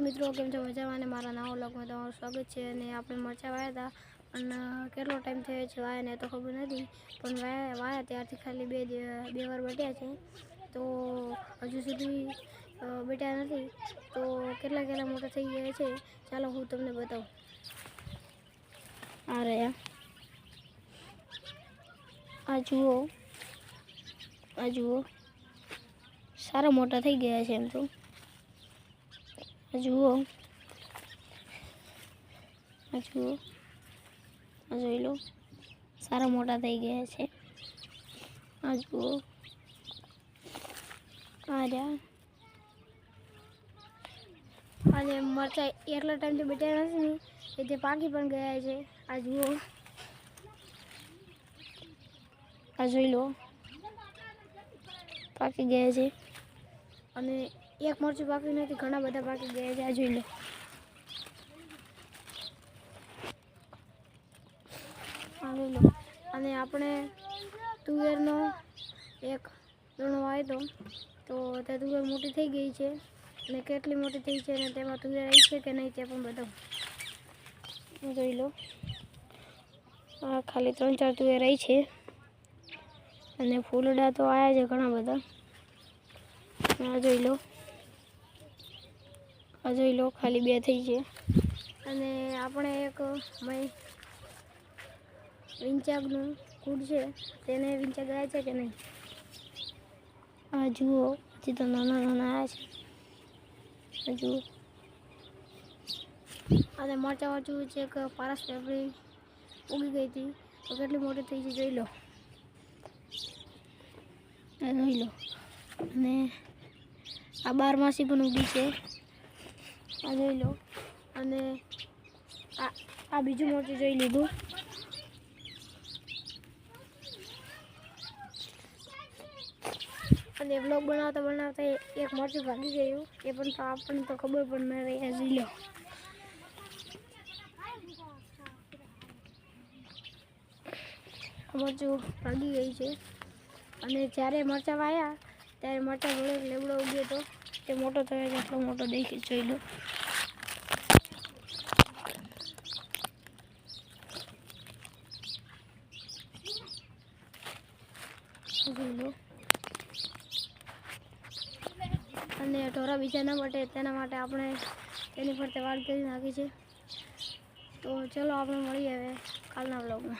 હાય મિત્રો કેમ છો? મજામાં? અને મારા નવા વ્લોગમાં તમારું સ્વાગત છે. અને આપણે મરચાં વાયા હતા. અને કેટલો ટાઈમ થયો છે વાયા ને તો ખબર નથી. પણ વાયા વાયા ત્યારથી ખાલી બે બે વાર બટ્યા છે. તો હજુ સુધી અ, નથી. તો કેટલા કેટલા મોટા થઈ ગયા છે? ચાલો હું તમને બતાવું. આ રહ્યા. આ જુઓ. આ જુઓ. સારા મોટા થઈ ગયા છે એમ તો. જુઓ. જુઓ. જોઈ લો. સારા મોટા થઈ ગયા છે. આ જુઓ. આ રહ્યા. અને મરચા એટલા ટાઈમથી બેઠા નથી ને, એ તે પાકી પણ ગયા છે. આ જુઓ. આ જોઈ લો. પાકી ગયા છે. અને એક મરચું બાકી નથી, ઘણા બધા પાકી ગયા છે, આ જોઈ લો. આ લો. અને આપણે તુવેરનો એક દોણો આવ્યો તો તે તુવેર મોટી થઈ ગઈ છે. અને કેટલી મોટી થઈ છે, અને તેમાં તુવેર આવી છે કે નહીં તે પણ બતાવું. જોઈ લો. આ ખાલી ત્રણ ચાર તુવેર આવી છે. અને ફૂલડા તો આવ્યા છે ઘણા બધા. આ જોઈ લો. આ જોઈ લો, ખાલી બે થઈ છે. અને આપણે એક મય વિંચાગનું કૂડ છે. તેને વિંચાક ગયા છે કે નહીં? આ જુઓ, હજી તો નાના નાના આવ્યા છે. જુઓ. અને મરચા વરચું છે કે પારસ પેપરી ઉગી ગઈ હતી, તો કેટલી મોટી થઈ છે જોઈ લો. જોઈ લો. અને આ બારમાસી પણ ઊભી છે. આ જોઈ લો. અને આ આ બીજું મોટું જોઈ લીધું. અને બ્લોગ બનાવતા બનાવતા એક મરચું ભાગી ગયું. એ પણ તો આપણને તો ખબર પણ ન રહ્યા જોઈ લો. મરચું ભાગી ગઈ છે. અને જ્યારે મરચાં વાયા, ત્યારે મરચાં જોડે એક લેબડો ઉગ્યો હતો તે મોટો થયો એટલો મોટો દેખી જોઈ લો. જોઈ લો. અને ઢોરા બીજાના માટે, તેના માટે આપણે તેની ફરતે વાડ કરી નાખી છે. તો ચલો આપણે મળીએ હવે કાલના બ્લોગમાં